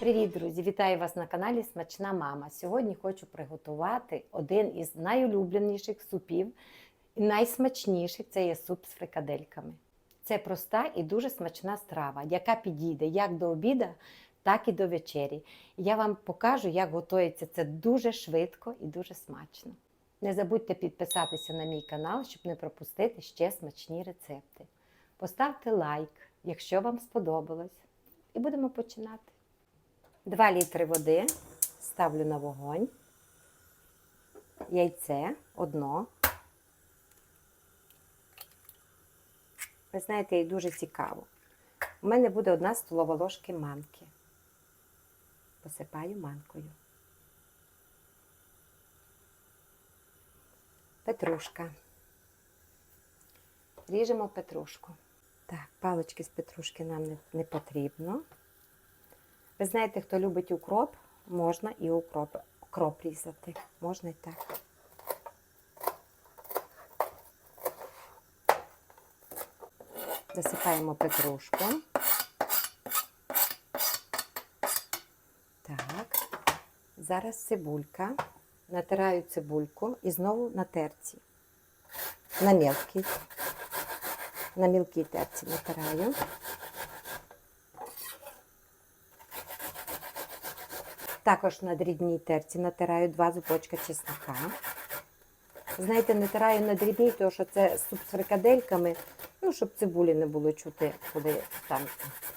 Привіт, друзі! Вітаю вас на каналі Смачна Мама. Сьогодні хочу приготувати один із найулюбленіших супів і найсмачніших це є суп з фрикадельками. Це проста і дуже смачна страва, яка підійде як до обіда, так і до вечері. Я вам покажу, як готується це дуже швидко і дуже смачно. Не забудьте підписатися на мій канал, щоб не пропустити ще смачні рецепти. Поставте лайк, якщо вам сподобалось, і будемо починати. 2 літри води ставлю на вогонь, яйце одно. Ви знаєте, і дуже цікаво. У мене буде одна столова ложки манки. Посипаю манкою. Петрушка. Ріжемо петрушку. Так, палочки з петрушки нам не, не потрібно. Ви знаєте, хто любить укроп, можна і укроп, укроп різати. Можна і так. Засипаємо петрушку. Так. Зараз цибулька. Натираю цибульку і знову на терці. На мілкій. На мілкій терці натираю. Також на дрібній терці натираю два зубочка чеснока. Знаєте, натираю на дрібній, тому що це суп з фрикадельками, ну, щоб цибулі не було чути, коли там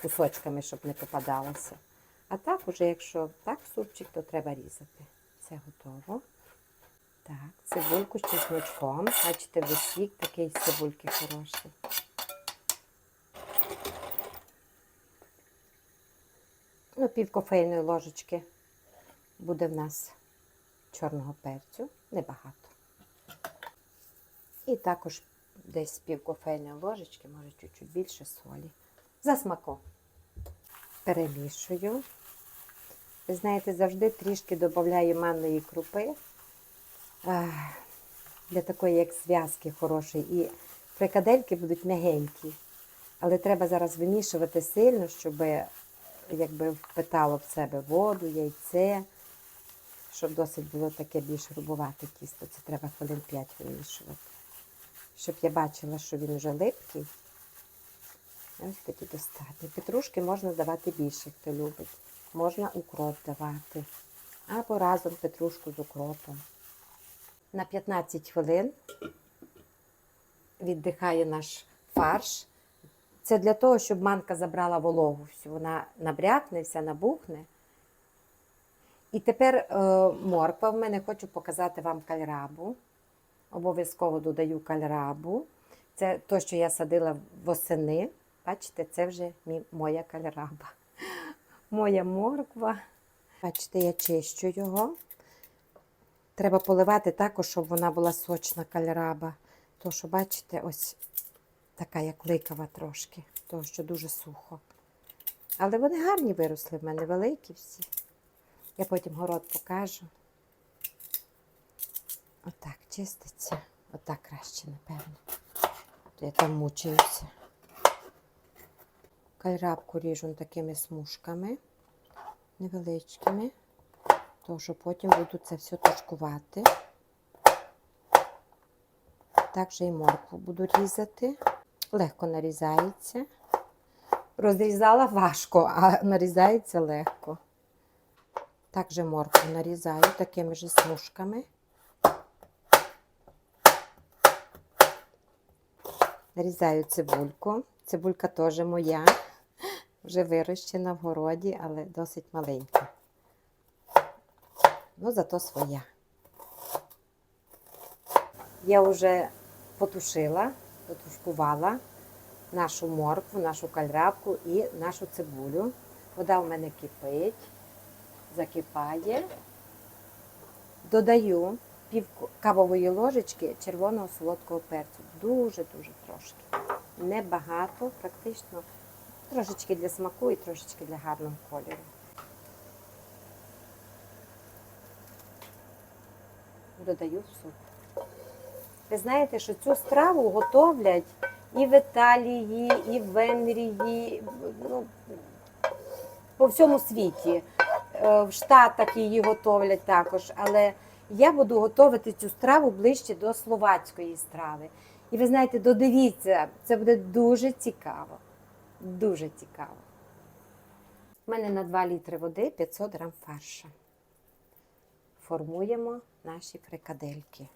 кусочками, щоб не попадалося. А так, уже, якщо так супчик, то треба різати. Все готово. Так, цибульку з чесночком. Бачите, висік такий з цибульки хороший. Пів кофейної ложечки буде в нас чорного перцю, небагато. І також десь пів кофейної ложечки, може чуть-чуть більше солі. За смаком. Перемішую. Ви знаєте, завжди трішки додаю манної крупи для такої, як зв'язки хорошої. І фрикадельки будуть м'ягенькі. Але треба зараз вимішувати сильно, щоб якби впитало в себе воду, яйце, щоб досить було таке більш грубувате тісто. Це треба хвилин 5 вимішувати. Щоб я бачила, що він вже липкий. Ось тоді достатньо. Петрушки можна давати більше, хто любить. Можна укроп давати. Або разом петрушку з укропом. На 15 хвилин віддихає наш фарш. Це для того, щоб манка забрала вологу. всю. Вона набрякне, вся набухне. І тепер е, морква. В мене хочу показати вам кальрабу. Обов'язково додаю кальрабу. Це те, що я садила восени. Бачите, це вже мій, моя кальраба. Моя морква. Бачите, я чищу його. Треба поливати також, щоб вона була сочна кальраба. То, що, бачите, ось така як ликава трошки, тому що дуже сухо. Але вони гарні виросли в мене, великі всі. Я потім город покажу. Отак чиститься. Отак краще, напевно. Я там мучаюся. Кальрабку ріжу такими смужками невеличкими, тому що потім буду це все тушкувати. Так же і моркву буду різати. Легко нарізається. Розрізала важко, а нарізається легко. Також моркву нарізаю такими ж смужками. Нарізаю цибульку. Цибулька теж моя, вже вирощена в городі, але досить маленька. Ну, зато своя. Я вже потушила, потушкувала нашу моркву, нашу кальрабку і нашу цибулю. Вода в мене кипить, закипає. Додаю пів кавової ложечки червоного солодкого перцю. Дуже-дуже трошки. Небагато, практично трошечки для смаку і трошечки для гарного кольору. Додаю в суп. Ви знаєте, що цю страву готовлять і в Італії, і в Венгрії, ну, по всьому світі. Е, В Штатах її готовлять також. Але я буду готувати цю страву ближче до словацької страви. І ви знаєте, додивіться, це буде дуже цікаво. Дуже цікаво. У мене на 2 літри води 500 грам фарша. Формуємо наші фрикадельки.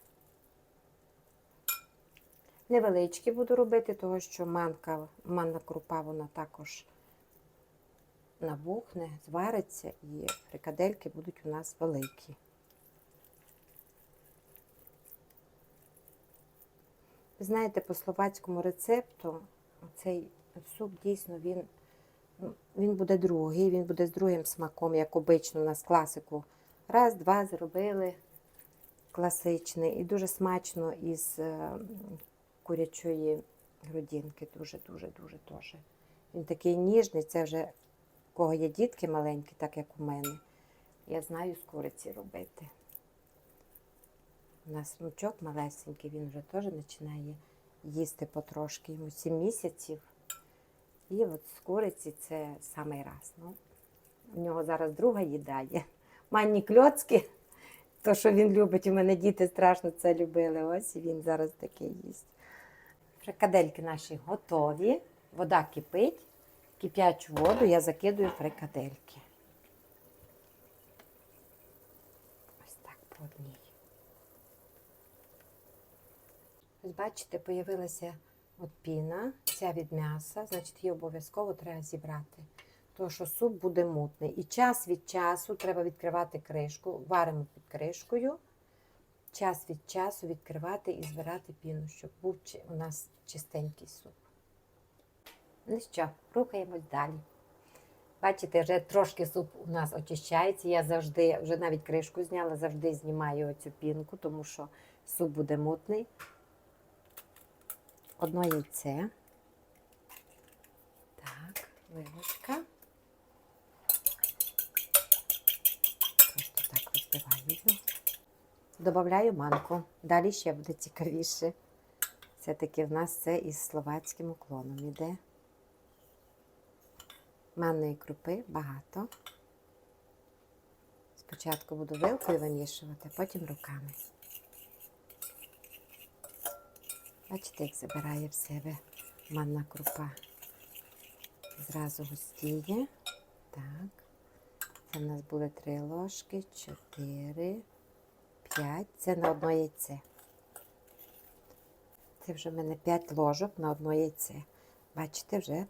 Невеличкі буду робити, тому що манка, манна крупа вона також набухне, звариться і фрикадельки будуть у нас великі. Ви знаєте, по словацькому рецепту цей суп дійсно він, він буде другий, він буде з другим смаком, як обично у нас класику. Раз, два зробили класичний і дуже смачно із е, курячої грудинки. Дуже-дуже дуже теж. Він такий ніжний, це вже в кого є дітки маленькі, так як у мене. Я знаю з куриці робити. У нас внучок малесенький, він вже теж починає їсти потрошки, йому 7 місяців. І от з куриці це самий раз. Ну, у нього зараз друга їда є. Манні кльоцки, то, що він любить, у мене діти страшно це любили. Ось і він зараз таке їсть. Фрикадельки наші готові. Вода кипить. Кип'ячу воду я закидую фрикадельки. Ось так по одній. Ось бачите, появилася от піна, ця від м'яса, значить її обов'язково треба зібрати. Тому що суп буде мутний. І час від часу треба відкривати кришку, варимо під кришкою. Час від часу відкривати і збирати піну, щоб був у нас чистенький суп. Ну що, рухаємось далі. Бачите, вже трошки суп у нас очищається. Я завжди, вже навіть кришку зняла, завжди знімаю оцю пінку, тому що суп буде мутний. Одно яйце. Так, вилочка. Просто так розбиваю. Добавляю манку. Далі ще буде цікавіше. Все-таки в нас це із словацьким уклоном іде. Манної крупи багато. Спочатку буду вилкою вимішувати, потім руками. Бачите, як забирає в себе манна крупа. Зразу густіє. Так. Це в нас були три ложки, чотири, п'ять. Це на одно яйце. Це вже в мене 5 ложок на одно яйце. Бачите, вже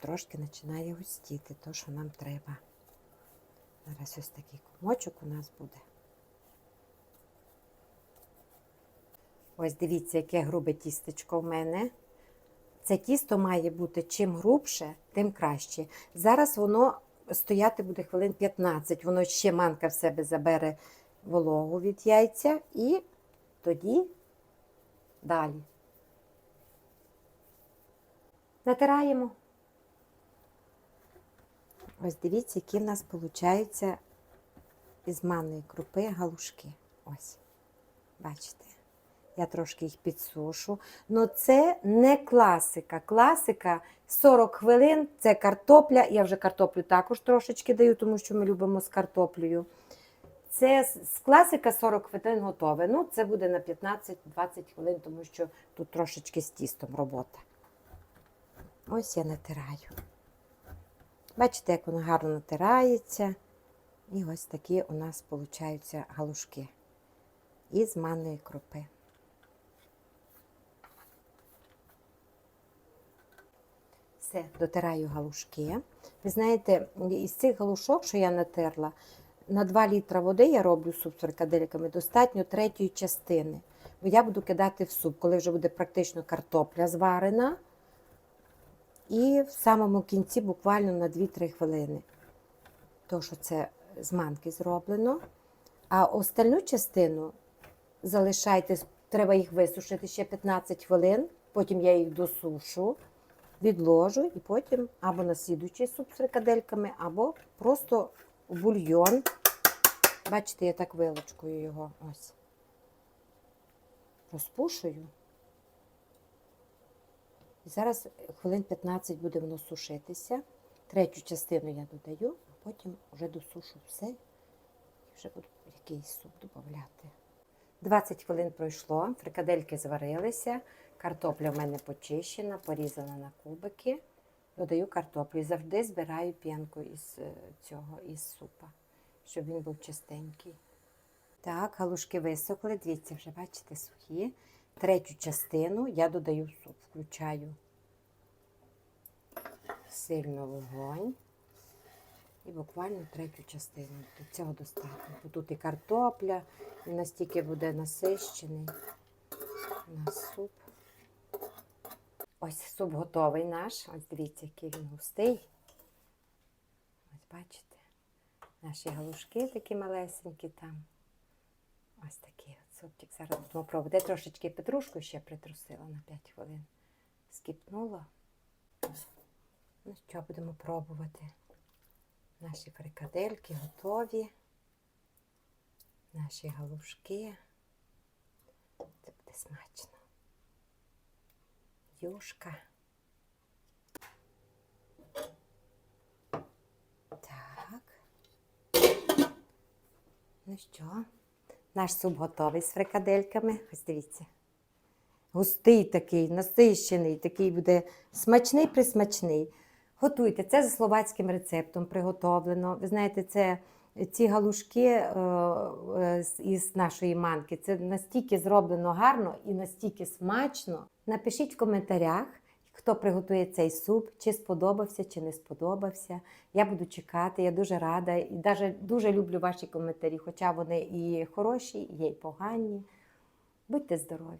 трошки починає густіти, то, що нам треба. Зараз ось такий комочок у нас буде. Ось дивіться, яке грубе тістечко в мене. Це тісто має бути чим грубше, тим краще. Зараз воно стояти буде хвилин 15. Воно ще манка в себе забере вологу від яйця і тоді далі. Натираємо. Ось дивіться, які в нас виходять із манної крупи галушки. Ось. Бачите? Я трошки їх підсушу. Ну це не класика. Класика 40 хвилин це картопля. Я вже картоплю також трошечки даю, тому що ми любимо з картоплею. Це з класика 40 хвилин готове. Ну, це буде на 15-20 хвилин, тому що тут трошечки з тістом робота. Ось я натираю. Бачите, як воно гарно натирається. І ось такі у нас получаються галушки із манної крупи. Все, дотираю галушки. Ви знаєте, із цих галушок, що я натерла, на 2 літра води я роблю суп з фрикадельками, достатньо третьої частини. Бо я буду кидати в суп, коли вже буде практично картопля зварена. І в самому кінці буквально на 2-3 хвилини. То, що це з манки зроблено. А остальну частину залишайте, треба їх висушити ще 15 хвилин, потім я їх досушу, відложу і потім або на слідуючий суп з фрикадельками, або просто бульйон. Бачите, я так вилочкою його ось. Розпушую. Зараз хвилин 15 буде воно сушитися. Третю частину я додаю, а потім вже досушу все. І вже буду якийсь суп додати. 20 хвилин пройшло, фрикадельки зварилися, картопля в мене почищена, порізана на кубики. Додаю картоплю і завжди збираю п'янку із е, цього, із супа, щоб він був чистенький. Так, галушки висохли, дивіться, вже бачите, сухі. Третю частину я додаю суп, включаю сильно вогонь. І буквально третю частину. Цього достатньо. Бо тут і картопля, і настільки буде насищений у нас суп. Ось суп готовий наш. Ось дивіться, який він густий. Ось бачите, наші галушки такі малесенькі там. Ось от супчик. Зараз будемо пробувати. Я трошечки петрушку ще притрусила на 5 хвилин. Скіпнула. Ну що, будемо пробувати. Наші фрикадельки готові. Наші галушки. Це буде смачно. Юшка. Так. Ну що, наш суп готовий з фрикадельками. Ось дивіться. Густий такий, насищений, такий буде смачний присмачний. Готуйте це за словацьким рецептом приготовлено. Ви знаєте, це ці галушки е, е, із нашої манки. Це настільки зроблено гарно і настільки смачно. Напишіть в коментарях, хто приготує цей суп, чи сподобався, чи не сподобався. Я буду чекати, я дуже рада і навіть дуже люблю ваші коментарі, хоча вони і хороші, і є й погані. Будьте здорові!